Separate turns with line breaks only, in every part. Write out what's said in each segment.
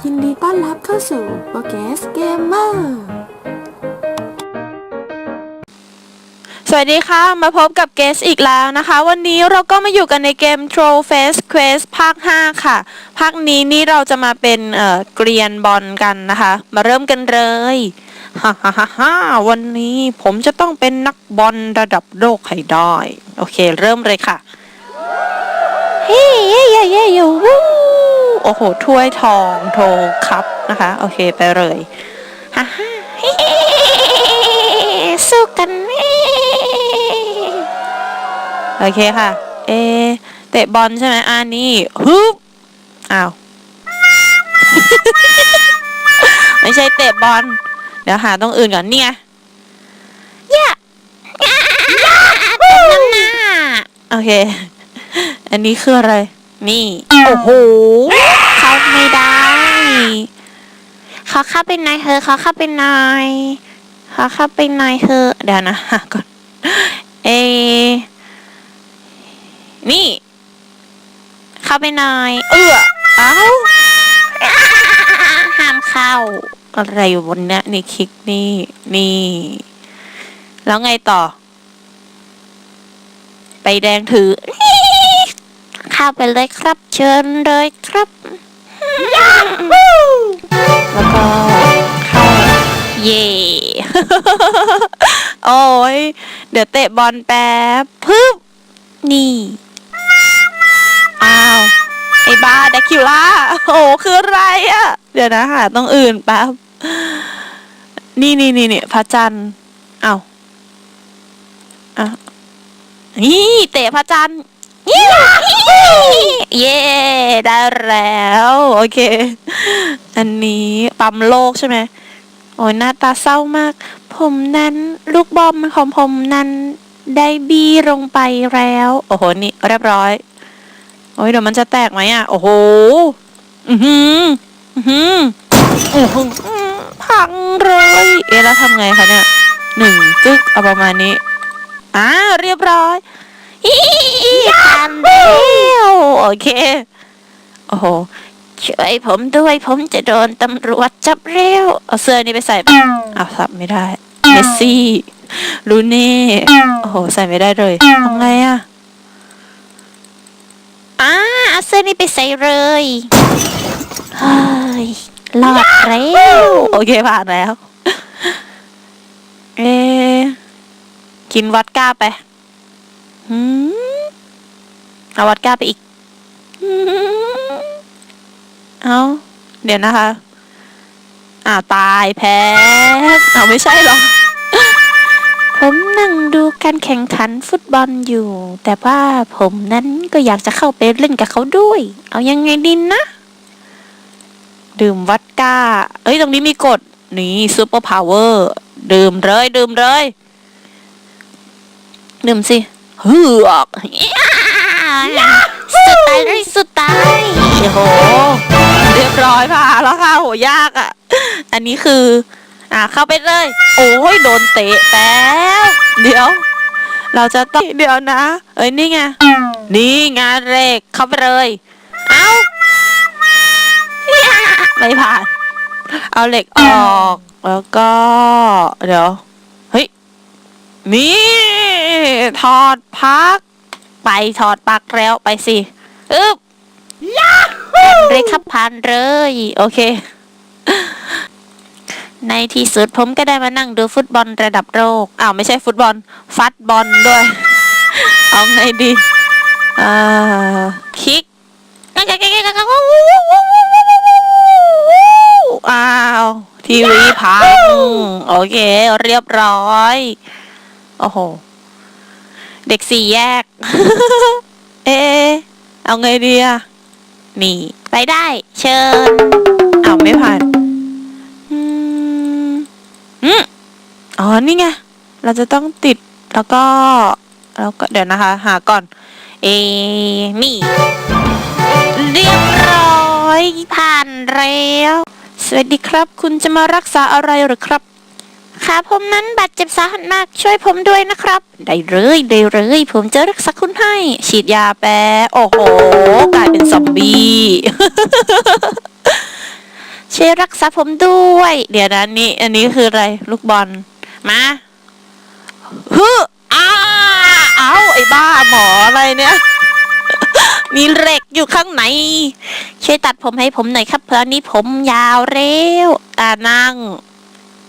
ยินดีต้อนรับเข้าสู่โปเกสเกมเมอร์
สวัสดีค่ะ มาพบกับเกสอีกแล้วนะคะ วันนี้เราก็มาอยู่กันในเกม Troll Face Quest ภาค 5 ค่ะ ภาคนี้นี่เราจะมาเป็นเอ่อเกรียนบอลกันนะคะ มาเริ่มกันเลยฮ่าฮ่าฮ่าฮ่าวันนี้ผมจะต้องเป็นนักบอลระดับโลกให้ได้ โอเค เริ่มเลยค่ะ เฮ้เย้เย้เย้เย้วู้ โอ้โห ถ้วยทองโทครับนะคะ โอเคไปเลยฮ่าฮ่าเฮ้สู้กันเฮ้โอเคค่ะ เอะเตะบอลใช่ไหมอ่านี่ฮึบอ้าว ไม่ใช่เตะบอล เดี๋ยวหาตรงอื่นก่อนเนี่ยย่าตรงนั้นน่ะโอเค อันนี้คืออะไร นี่ โอ้โหเข้าไม่ได้ ขอเข้าไปในอยเธอขอเข้าไปในอยขอเข้าไปในอยเธอเดี๋ยวนะก่อนเอ นี่ เข้าไปในอยเอื้อเอ้าห้ามเข้า อะไรอยู่บนเนี้ยนี่คลิกนี่นี่ แล้วไงต่อ ไปแดงถือ เข้าไปเลยครับ เชิญเลยครับ แล้วก็เข้าเย่ โอ้ยเดี๋ยวเตะบอลแป๊บพึบนี่ อ้าว ไอ้บ้าแดคิวล่าโอ้คืออะไรอะเดี๋ยวนะหาตรงอื่นแป๊บนี่นี่นี่นี่พระจันทร์อ้าวอะนี่เตะพระจันทร์ เย้ได้แล้ว โอเค อันนี้ปั๊มโลกใช่ไหมโอ้ยหน้าตาเศร้ามาก ผมนั้นลูกบอมของผมนั้นได้บีลงไปแล้ว โอ้โห นี่เรียบร้อย โอ้ยเดี๋ยวมันจะแตกไหมอะ โอ้โห อือหือ อือหือโอ้โหพังเลย เอ๊ะแล้วทำไงคะเนี่ยหนึ่งจึ๊กเอาประมาณนี้ อ่า เรียบร้อยอี ทันแล้วโอเค โอ้โห ช่วยผมด้วยผมจะโดนตำรวจจับเร็ว เอาเสื้อนี้ไปใส่ปะอ้าสับไม่ได้ เมสซี่ลูเน่โอ้โห ใส่ไม่ได้เลยทำไงอะอ่าเอาเสื้อนี้ไปใส่เลยเฮ้ยรอดแล้วโอเคผ่านแล้ว เอกินวัดก้าไปหืม เอาวัดก้าไปอีก เอาเดี๋ยวนะคะ อ่าตายแพ้เอาไม่ใช่หรอ ผมนั่งดูการแข่งขันฟุตบอลอยู่ แต่ว่าผมนั้นก็อยากจะเข้าไปเล่นกับเขาด้วย เอายังไงดินนะ ดื่มวัดก้า เอ้ย ตรงนี้มีกฎ นี่ซูเปอร์พาวเวอร์ ดื่มเลย ดื่มเลย ดื่มสิเฮือก สุดตายเลยสุดตายโอ้โห เรียบร้อยค่ะแล้วค่ะโหยากอะ อันนี้คือ อ่าเข้าไปเลย โอ้ยโดนเตะแป๊บเดี๋ยว เราจะต้องเดี๋ยวนะ เอ้ยนี่ไง นี่ไงานเหล็กเข้าไปเลย เอ้าไม่ผ่าน เอาเหล็กออกแล้วก็ เดี๋ยว เฮ้ย นี่ ถอดพัก ไปถอดปลักแล้วไปสิอึบเลยครับผ่านเลย โอเค ในที่สุดผมก็ได้มานั่งดูฟุตบอลระดับโลกอ้าวไม่ใช่ฟุตบอล ฟัดบอลด้วย เอาไงดีอ่าคิกอ้าวทีวีพังโอเค เรียบร้อย โอ้โห เด็กสี่แยก เอะเอาไงดีอะนี่ ไปได้ เชิญเอาไม่ผ่านอืมอืมอ๋อ นี่ไง เราจะต้องติดแล้วก็ แล้วก็เดี๋ยวนะคะ หาก่อน เอนี่ เรียบร้อยผ่านแล้ว สวัสดีครับ คุณจะมารักษาอะไรหรือครับ ขาผมนั้นบาดเจ็บสาหัสมากช่วยผมด้วยนะครับ ได้เลยได้เลยผมจะรักษาคุณให้ ฉีดยาแปโอ้โห กลายเป็นซอมบี้ช่วยรักษาผมด้วย เดี๋ยวนะนี่อันนี้คืออะไร ลูกบอลมาฮึอ้าเอาไอ้บ้าหมออะไรเนี่ยมีเหล็กอยู่ข้างใน ช่วยตัดผมให้ผมหน่อยครับเพราะนี้ผมยาวเร็วอ่านั่ง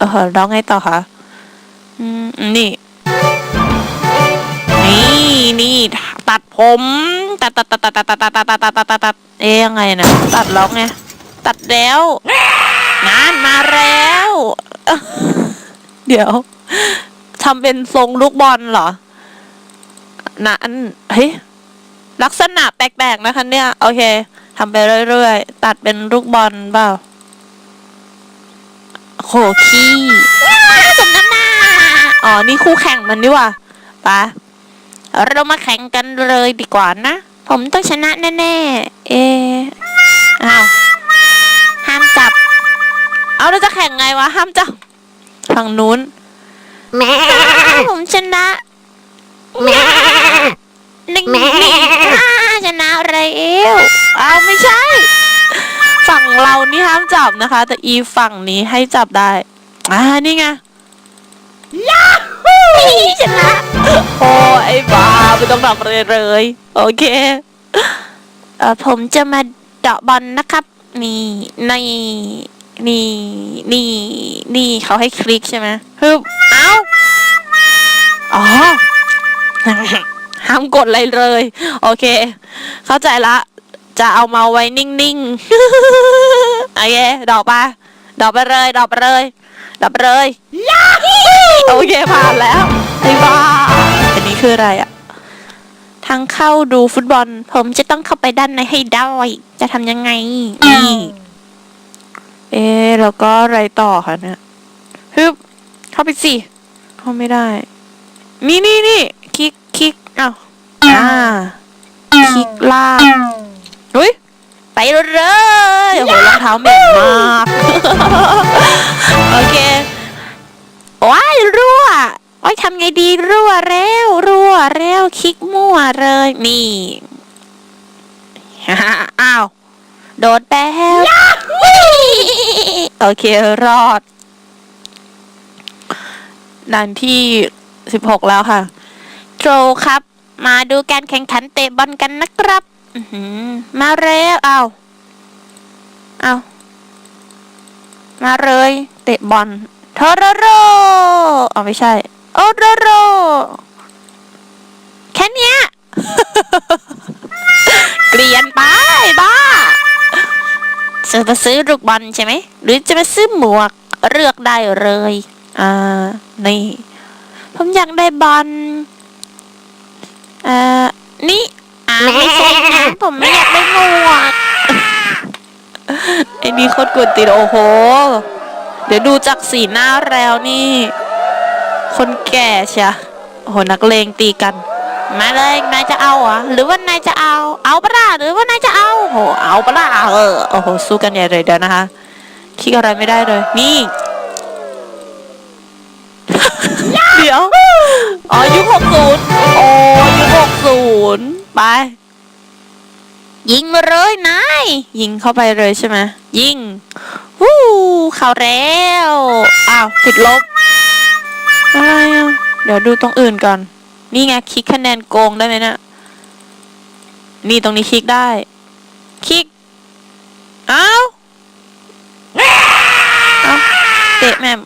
เออร้องไงต่อคะอืมนี่ นี่นี่ตัดผมตัดตัดตัดตัดตัดตัดตัดตัดตัดตัดตัดตัดตัดเอ๊ยยังไงนะตัดแล้วไงตัดแล้วงานมาแล้ว เดี๋ยวทำเป็นทรงลูกบอลเหรอนะอันเฮ้ยลักษณะแปลกๆนะคะเนี่ย โอเคทำไปเรื่อยๆ ตัดเป็นลูกบอลเปล่า โหขี้สมน้ำหน้าอ๋อ นี่คู่แข่งมันนี่หว่าไปะเรามาแข่งกันเลยดีกว่านะ ผมต้องชนะแน่ๆ เอะอ้าวห้ามจับ เอาเราจะแข่งไงวะ ห้ามจับฝั่งนู้น
แม่
ผมชนะแม่นี่นี่อ่าชนะอะไรเอวอ้าวไม่ใช่ฝั่ง เรานี่ห้ามจับนะคะ แต่อีฝั่งนี้ให้จับได้ อ่า นี่ไงชนะโอ้ไอ้บ้าไม่ต้องทำอะไรเลย โอเคเออผมจะมาเดาะบอลนะครับ นี่นี่นี่นี่นี่เขาให้คลิกใช่ไหมฮึบเอ้าอ๋อห้ามกดอะไรเลย โอเค เข้าใจละ จะเอามาไว้นิ่งๆโอเคดอกไปดอกไปเลย ดอกไปเลย ดอกไปเลยโอเคผ่านแล้วไอ้บ้าอันนี้คืออะไรอะทางเข้าดูฟุตบอล ผมจะต้องเข้าไปด้านในให้ได้จะทำยังไงนี่เอ๊ะแล้วก็อะไรต่อคะเนี่ยฮึบเข้าไปสิเข้าไม่ได้ นี่นี่นี่คลิกคลิกอ้าวอ่าคลิกล่า งอุ้ยไปเลยโอ้โหรองเท้าเหม็นมาก โอเคว้ายรั่วโอ้ยทำไงดีรั่วแล้วรั่วแล้วคลิกมั่วเลยนี่อ้าวโดดแป๊บโอเครอดด่านที่สิบหกแล้วค่ะโจครับ มาดูการแข่งขันเตะบอลกันนะครับ อือหือมาแล้วเอาเอามาเลย เตะบอลโทโรโรเอาไม่ใช่ โอโรโรแค่นี้เกลียนไปบ้าจะมาซื้อลูกบอลใช่ไหม หรือจะมาซื้อหมวกเลือกได้เลย อ่า นี่ ผมอยากได้บอลอ่อนี่ ไม่ใช่นะผมไม่อยากได้หมวกไอ้นี่โคตรกวนตีนโอ้โห เดี๋ยวดูจากสีหน้าแล้วนี่ คนแก่เชียโอ้โหนักเลงตีกันมาเลยนายจะเอาอะหรือว่านายจะเอา เอาปะล่ะหรือว่านายจะเอาโอ้โหเอาปะล่ะเออโอ้โหสู้กันใหญ่เลยเดี๋ยวนะคะคิดอะไรไม่ได้เลย นี่เดี๋ยวอ๋อยุคหกศู ไป ยิงมาเลยนายยิงเข้าไปเลยใช่ไหมยิงวู้เข้าแล้วอ้าวติดลบอะไรอะเดี๋ยวดูตรงอื่นก่อน นี่ไงคลิกคะแนนโกงได้ไหมเนะนี่ตรงนี้คลิกได้ คลิกอ้าวอ้าวเตะแม่ม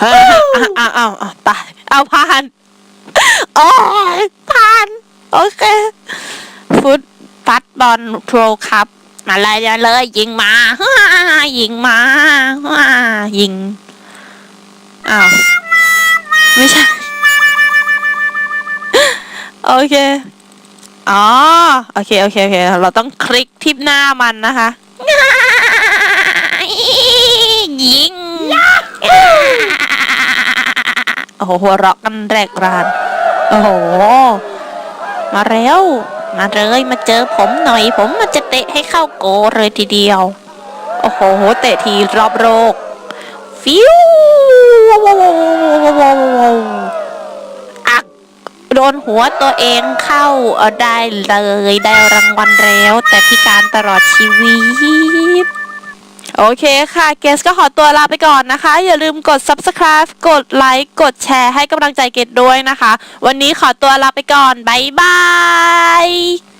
เฮ้ยอ้าวอ้าวอ้าวตายเอาผ่านโอ้ยผ่าน โอเค ฟุตฟัดบอลโทรครับมาเลยเลย ยิงมายิงมายิง อ้าว ไม่ใช่ โอเค อ๋อ โอเค โอเค โอเค เราต้องคลิกที่หน้ามันนะคะยิง โอ้โห หัวเราะกันแรกราน โอ้โห มาแล้ว มาเลยมาเจอผมหน่อย ผมมันจะเตะให้เข้าโกเลยทีเดียว โอ้โหเตะทีรอบโรกฟิวอักโดนหัวตัวเองเข้าได้เลยได้รางวัลแล้ว แต่พิการตลอดชีวิต โอเคค่ะเกสก็ขอตัวลาไปก่อนนะคะ อย่าลืมกด subscribe กดไลค์กดแชร์ให้กำลังใจเกดด้วยนะคะ วันนี้ขอตัวลาไปก่อน บ๊ายบาย